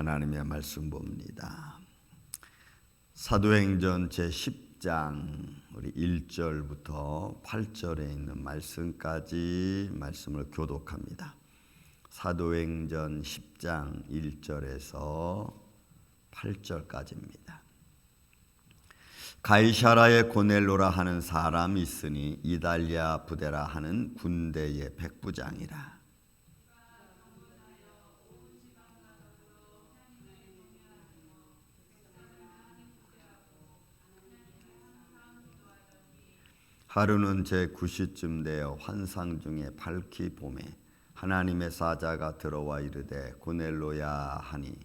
하나님의 말씀 봅니다. 사도행전 제 10장 우리 1절부터 8절에 있는 말씀까지 말씀을 교독합니다. 사도행전 10장 1절에서 8절까지입니다. 가이샤라의 고넬로라 하는 사람이 있으니 이달리아 부대라 하는 군대의 백부장이라. 하루는 제 9시쯤 되어 환상 중에 밝히 봄에 하나님의 사자가 들어와 이르되 고넬로야 하니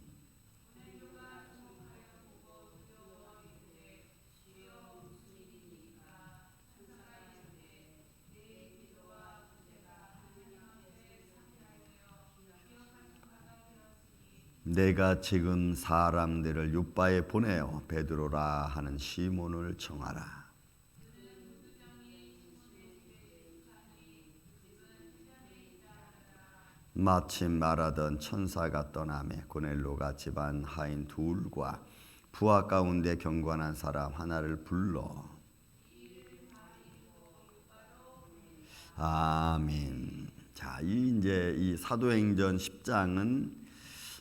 내가 지금 사람들을 육바에 보내어 베드로라 하는 시몬을 청하라. 마침 말하던 천사가 떠나매 고넬로가 집안 하인 둘과 부하 가운데 경건한 사람 하나를 불러 아멘. 자, 이 이제 이 사도행전 10장은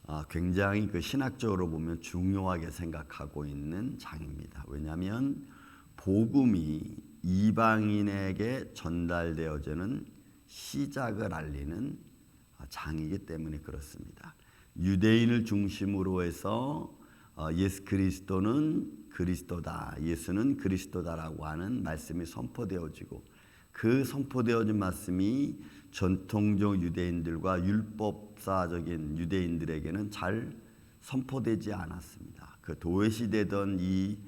아, 굉장히 그 신학적으로 보면 중요하게 생각하고 있는 장입니다. 왜냐하면 복음이 이방인에게 전달되어지는 시작을 알리는 장이기 때문에 그렇습니다. 유대인을 중심으로 해서 어, 예수 그리스도는 그리스도다, 예수는 그리스도다라고 하는 말씀이 선포되어지고 그 선포되어진 말씀이 전통적 유대인들과 율법사적인 유대인들에게는 잘 선포되지 않았습니다. 그 도외시되던 이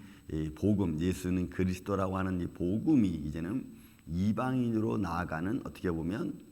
복음, 예수는 그리스도라고 하는 이 복음이 이제는 이방인으로 나아가는 어떻게 보면 어,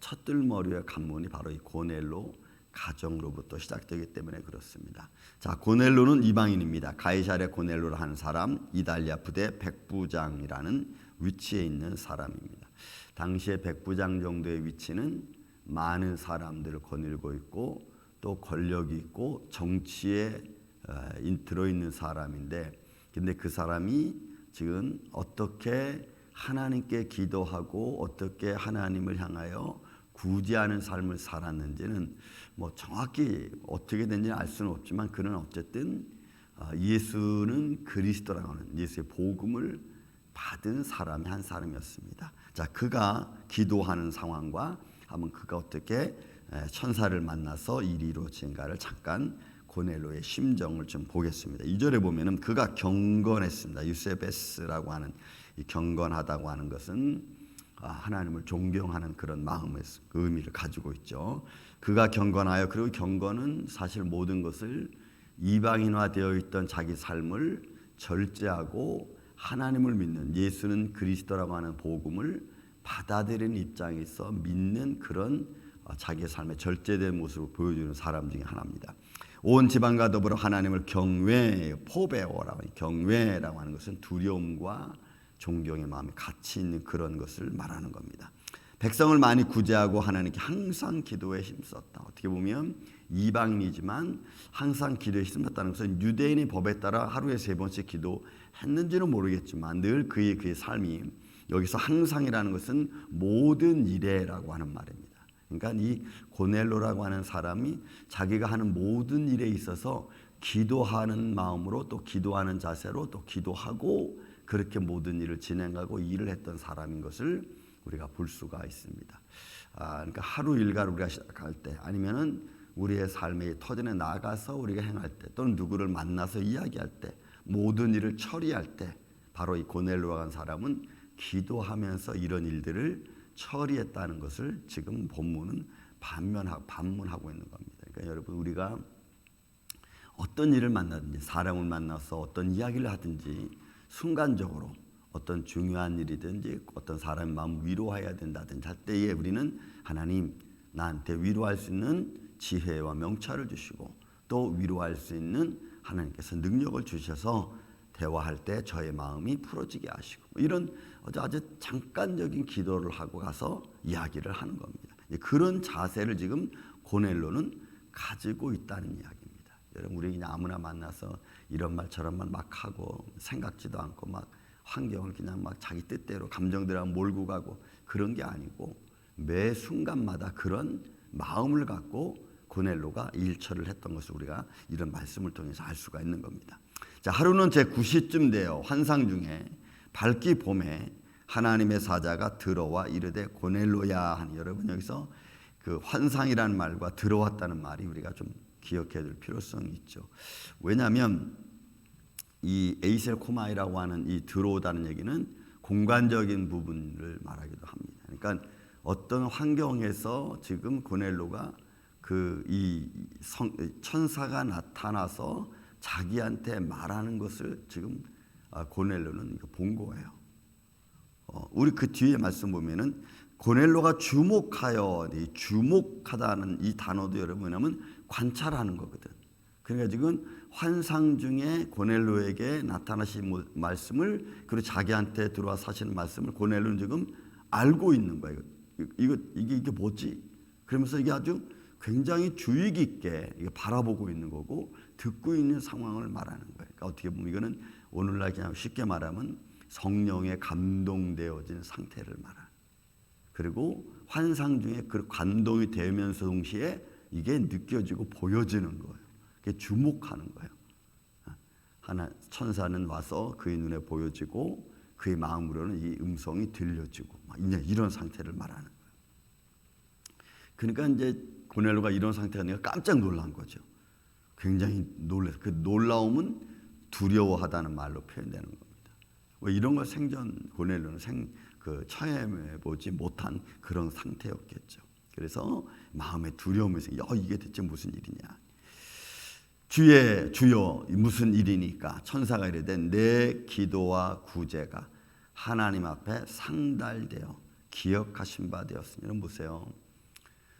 첫들머리의 관문이 바로 이 고넬로 가정으로부터 시작되기 때문에 그렇습니다. 자, 고넬로는 이방인입니다. 가이사레 고넬로를 하는 사람, 이달리아 부대 백부장이라는 위치에 있는 사람입니다. 당시에 백부장 정도의 위치는 많은 사람들을 거닐고 있고 또 권력이 있고 정치에 어, 들어있는 사람인데 근데 그 사람이 지금 어떻게 하나님께 기도하고 어떻게 하나님을 향하여 구제하는 삶을 살았는지는 뭐 정확히 어떻게 된지는 알 수는 없지만 그는 어쨌든 어, 예수는 그리스도라고 하는 예수의 복음을 받은 사람이 한 사람이었습니다. 자, 그가 기도하는 상황과 한번 그가 어떻게 천사를 만나서 일이 이루어진가를 잠깐 고넬로의 심정을 좀 보겠습니다. 2절에 보면은 그가 경건했습니다. 유세베스라고 하는 이 경건하다고 하는 것은 아, 하나님을 존경하는 그런 마음의 그 의미를 가지고 있죠. 그가 경건하여 그리고 경건은 사실 모든 것을 이방인화되어 있던 자기 삶을 절제하고 하나님을 믿는 예수는 그리스도라고 하는 복음을 받아들이는 입장에서 믿는 그런 어, 자기의 삶의 절제된 모습을 보여주는 사람 중에 하나입니다. 온 지방과 더불어 하나님을 경외, 포배오라고 경외라고 하는 것은 두려움과 존경의 마음이 같이 있는 그런 것을 말하는 겁니다. 백성을 많이 구제하고 하나님께 항상 기도에 힘썼다. 어떻게 보면 이방이지만 항상 기도에 힘썼다는 것은 유대인의 법에 따라 하루에 세 번씩 기도했는지는 모르겠지만 늘 그의 그의 삶이 여기서 항상이라는 것은 모든 일에라고 하는 말입니다. 그러니까 이 고넬로라고 하는 사람이 자기가 하는 모든 일에 있어서 기도하는 마음으로 또 기도하는 자세로 또 기도하고 그렇게 모든 일을 진행하고 일을 했던 사람인 것을 우리가 볼 수가 있습니다. 아, 그러니까 하루 일과를 우리가 시작할 때 아니면은 우리의 삶의 터전에 나가서 우리가 행할 때 또는 누구를 만나서 이야기할 때 모든 일을 처리할 때 바로 이 고넬로와 한 사람은 기도하면서 이런 일들을 처리했다는 것을 지금 본문은 반면하고 반문하고 있는 겁니다. 그러니까 여러분 우리가 어떤 일을 만나든지 사람을 만나서 어떤 이야기를 하든지 순간적으로 어떤 중요한 일이든지 어떤 사람의 마음 위로해야 된다든지 할 때에 우리는 하나님 나한테 위로할 수 있는 지혜와 명찰을 주시고 또 위로할 수 있는 하나님께서 능력을 주셔서 대화할 때 저의 마음이 풀어지게 하시고 뭐 이런 아주 잠깐적인 기도를 하고 가서 이야기를 하는 겁니다. 그런 자세를 지금 고넬로는 가지고 있다는 이야기입니다. 여러분 우리 그냥 아무나 만나서 이런 말 저런 말 막 하고 생각지도 않고 막 환경을 그냥 막 자기 뜻대로 감정들하고 몰고 가고 그런 게 아니고 매 순간마다 그런 마음을 갖고 고넬로가 일처를 했던 것을 우리가 이런 말씀을 통해서 알 수가 있는 겁니다. 자, 하루는 제 9시쯤 되어 환상 중에 밝기 봄에 하나님의 사자가 들어와 이르되 고넬로야 하니 여러분 여기서 그 환상이라는 말과 들어왔다는 말이 우리가 좀 기억해야 될 필요성이 있죠. 왜냐하면 이 에이셀 코마이라고 하는 이 들어오다는 얘기는 공간적인 부분을 말하기도 합니다. 그러니까 어떤 환경에서 지금 고넬로가 그 이 천사가 나타나서 자기한테 말하는 것을 지금 아, 고넬로는 본 거예요. 어, 우리 그 뒤에 말씀 보면은 고넬로가 주목하여 이 주목하다는 이 단어도 여러분 뭐냐면 관찰하는 거거든. 그러니까 지금 환상 중에 고넬로에게 나타나신 모- 말씀을 그리고 자기한테 들어와 사시는 말씀을 고넬로는 지금 알고 있는 거예요. 이거, 이게 이게 뭐지? 그러면서 이게 아주 굉장히 주의 깊게 바라보고 있는 거고 듣고 있는 상황을 말하는 거예요. 그러니까 어떻게 보면 이거는 오늘날 그냥 쉽게 말하면 성령에 감동되어진 상태를 말하는. 그리고 환상 중에 그 감동이 되면서 동시에 이게 느껴지고 보여지는 거예요. 그게 주목하는 거예요. 하나 천사는 와서 그의 눈에 보여지고 그의 마음으로는 이 음성이 들려지고 이런 상태를 말하는 거예요. 그러니까 이제 고넬로가 이런 상태가 내가 깜짝 놀란 거죠. 굉장히 놀래. 그 놀라움은 두려워하다는 말로 표현되는 겁니다. 왜 이런 걸 생전 고넬로는 생 그 처해해 보지 못한 그런 상태였겠죠. 그래서 마음에 두려움이 생겨. 야, 이게 대체 무슨 일이냐? 주의 주여 무슨 일이니까 천사가 이르되 내 기도와 구제가 하나님 앞에 상달되어 기억하신 바 되었으면 보세요.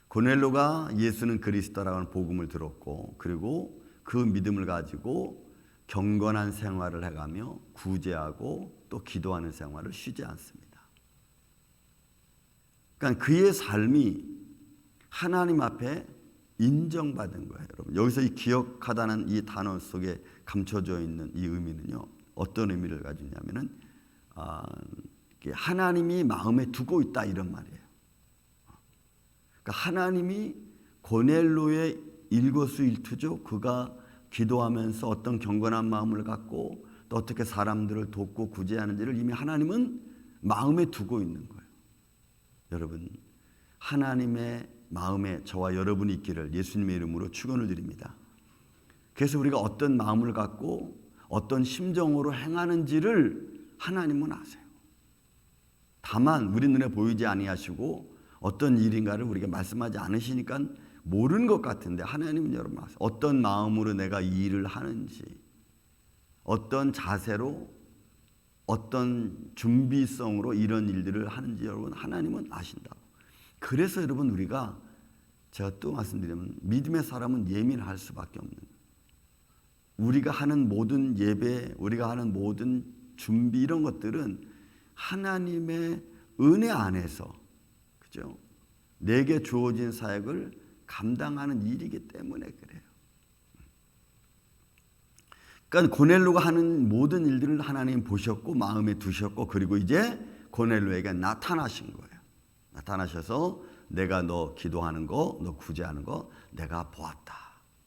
고넬로가 예수는 그리스도라고 하는 복음을 들었고 그리고 그 믿음을 가지고 경건한 생활을 해가며 구제하고 또 기도하는 생활을 쉬지 않습니다. 그러니까 그의 삶이 하나님 앞에 인정받은 거예요, 여러분. 여기서 이 기억하다는 이 단어 속에 감춰져 있는 이 의미는요, 어떤 의미를 가지고 있냐면은, 아, 하나님이 마음에 두고 있다 이런 말이에요. 그러니까 하나님이 고넬로의 일거수일투족 그가 기도하면서 어떤 경건한 마음을 갖고 또 어떻게 사람들을 돕고 구제하는지를 이미 하나님은 마음에 두고 있는 거예요. 여러분 하나님의 마음에 저와 여러분이 있기를 예수님의 이름으로 축원을 드립니다. 그래서 우리가 어떤 마음을 갖고 어떤 심정으로 행하는지를 하나님은 아세요. 다만 우리 눈에 보이지 아니하시고 어떤 일인가를 우리가 말씀하지 않으시니까 모르는 것 같은데 하나님은 여러분 아세요. 어떤 마음으로 내가 이 일을 하는지 어떤 자세로 어떤 준비성으로 이런 일들을 하는지 여러분 하나님은 아신다고. 그래서 여러분 우리가 제가 또 말씀드리면 믿음의 사람은 예민할 수밖에 없는. 우리가 하는 모든 예배, 우리가 하는 모든 준비 이런 것들은 하나님의 은혜 안에서 그죠? 내게 주어진 사역을 감당하는 일이기 때문에 그래요. 그러니까 고넬로가 하는 모든 일들을 하나님 보셨고 마음에 두셨고 그리고 이제 고넬로에게 나타나신 거예요. 나타나셔서 내가 너 기도하는 거, 너 구제하는 거 내가 보았다.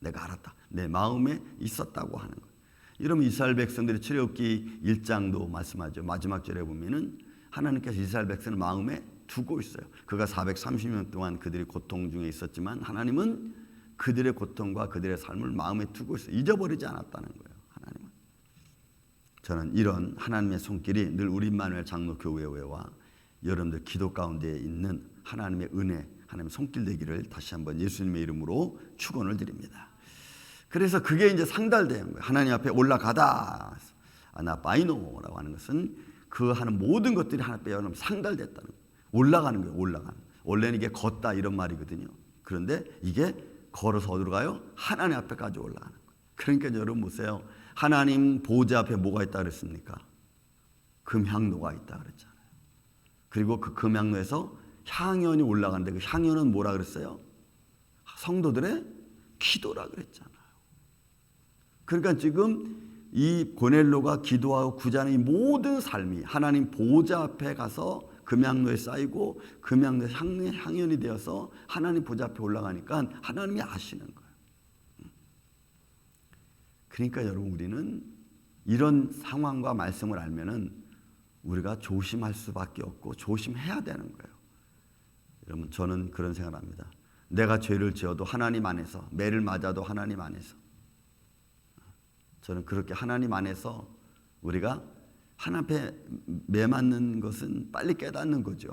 내가 알았다. 내 마음에 있었다고 하는 거예요. 이러면 이스라엘 백성들의 출애굽기 1장도 말씀하죠. 마지막 절에 보면은 하나님께서 이스라엘 백성을 마음에 두고 있어요. 그가 430년 동안 그들이 고통 중에 있었지만 하나님은 그들의 고통과 그들의 삶을 마음에 두고 있어요. 잊어버리지 않았다는 거예요. 하나님은. 저는 이런 하나님의 손길이 늘 우리 만웰 장로 교회와 여러분들 기도 가운데 있는 하나님의 은혜, 하나님의 손길 되기를 다시 한번 예수님의 이름으로 축원을 드립니다. 그래서 그게 이제 상달된 거예요. 하나님 앞에 올라가다. 아나바이노라고 하는 것은 그 하는 모든 것들이 하나 빼어나면 상달됐다는 거예요. 올라가는 거예요. 올라가는. 원래는 이게 걷다 이런 말이거든요. 그런데 이게 걸어서 어디로 가요? 하나님 앞에까지 올라가는 거예요. 그러니까 여러분 보세요. 하나님 보좌 앞에 뭐가 있다 그랬습니까? 금향로가 있다 그랬잖아요. 그리고 그 금향로에서 향연이 올라가는데 그 향연은 뭐라 그랬어요? 성도들의 기도라 그랬잖아요. 그러니까 지금 이 고넬로가 기도하고 구자는 이 모든 삶이 하나님 보좌 앞에 가서 금양로에 쌓이고 금양로에 향- 향연이 되어서 하나님 보좌 앞에 올라가니까 하나님이 아시는 거예요. 그러니까 여러분 우리는 이런 상황과 말씀을 알면은 우리가 조심할 수밖에 없고 조심해야 되는 거예요. 여러분 저는 그런 생각을 합니다. 내가 죄를 지어도 하나님 안에서 매를 맞아도 하나님 안에서 저는 그렇게 하나님 안에서 우리가 하나님 앞에 매 맞는 것은 빨리 깨닫는 거죠.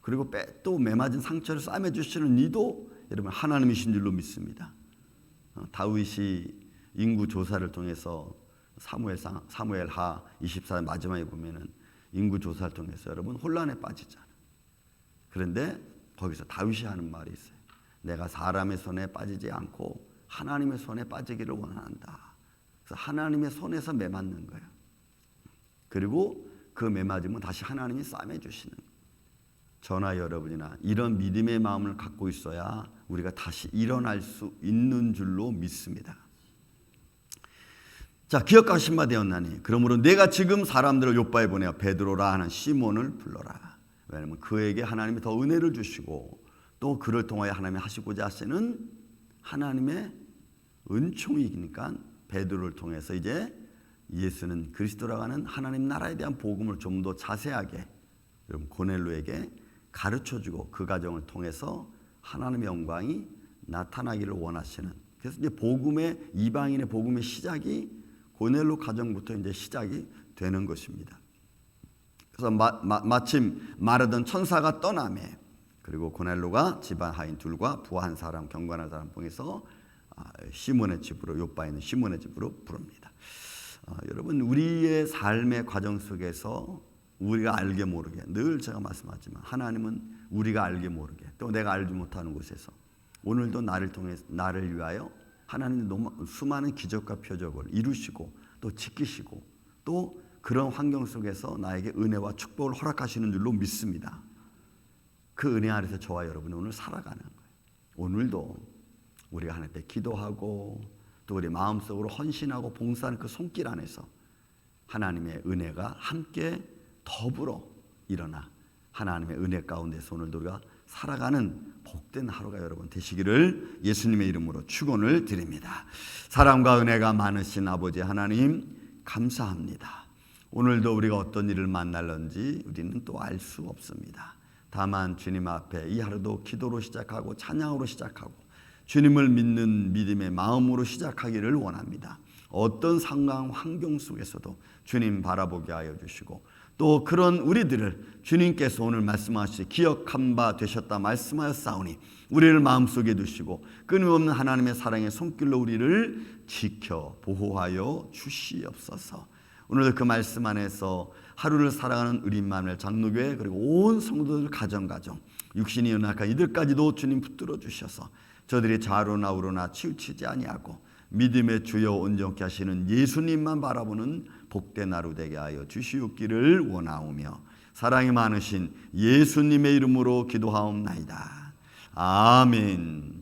그리고 또 매 맞은 상처를 싸매 주시는 이도 여러분 하나님이신 줄로 믿습니다. 어, 다윗이 인구 조사를 통해서 사무엘상 사무엘하 24장 마지막에 보면은 인구 조사를 통해서 여러분 혼란에 빠지잖아. 그런데 거기서 다윗이 하는 말이 있어요. 내가 사람의 손에 빠지지 않고 하나님의 손에 빠지기를 원한다. 그래서 하나님의 손에서 매맞는 거예요. 그리고 그 매맞으면 다시 하나님이 싸매 주시는. 저나 여러분이나 이런 믿음의 마음을 갖고 있어야 우리가 다시 일어날 수 있는 줄로 믿습니다. 자, 기억하신 바 되었나니 그러므로 내가 지금 사람들을 요바에 보내어 베드로라 하는 시몬을 불러라. 왜냐하면 그에게 하나님이 더 은혜를 주시고 또 그를 통하여 하나님이 하시고자 하시는 하나님의 은총이니까 베드로를 통해서 이제 예수는 그리스도라고 하는 하나님 나라에 대한 복음을 좀 더 자세하게 여러분 고넬로에게 가르쳐 주고 그 과정을 통해서 하나님의 영광이 나타나기를 원하시는 그래서 이제 복음의 이방인의 복음의 시작이 고넬로 가정부터 이제 시작이 되는 것입니다. 그래서 마, 마, 마침 마르던 천사가 떠나매 그리고 고넬로가 집안 하인 둘과 부한 사람 경건한 사람 통해서 아, 시몬의 집으로 요바에 있는 시몬의 집으로 부릅니다. 어, 여러분 우리의 삶의 과정 속에서 우리가 알게 모르게 늘 제가 말씀하지만 하나님은 우리가 알게 모르게 또 내가 알지 못하는 곳에서 오늘도 나를 통해 나를 위하여 하나님 너무 수많은 기적과 표적을 이루시고 또 지키시고 또 그런 환경 속에서 나에게 은혜와 축복을 허락하시는 줄로 믿습니다. 그 은혜 아래서 저와 여러분이 오늘 살아가는 거예요. 오늘도 우리가 하나님 앞에 기도하고 또 우리 마음속으로 헌신하고 봉사하는 그 손길 안에서 하나님의 은혜가 함께 더불어 일어나 하나님의 은혜 가운데서 오늘도 우리가 살아가는 복된 하루가 여러분 되시기를 예수님의 이름으로 축원을 드립니다. 사랑과 은혜가 많으신 아버지 하나님 감사합니다. 오늘도 우리가 어떤 일을 만날런지 우리는 또 알 수 없습니다. 다만 주님 앞에 이 하루도 기도로 시작하고 찬양으로 시작하고 주님을 믿는 믿음의 마음으로 시작하기를 원합니다. 어떤 상황 환경 속에서도 주님 바라보게 하여 주시고 또 그런 우리들을 주님께서 오늘 말씀하시 기억한 바 되셨다 말씀하였사오니 우리를 마음속에 두시고 끊임없는 하나님의 사랑의 손길로 우리를 지켜 보호하여 주시옵소서. 오늘도 그 말씀 안에서 하루를 살아가는 우리만을 장로교회 그리고 온 성도들 가정 가정 육신이 연약한 이들까지도 주님 붙들어 주셔서 저들이 좌로나 우로나 치우치지 아니하고 믿음의 주여 온전케 하시는 예수님만 바라보는 복된 하루 되게 하여 주시옵기를 원하오며 사랑이 많으신 예수님의 이름으로 기도하옵나이다. 아멘.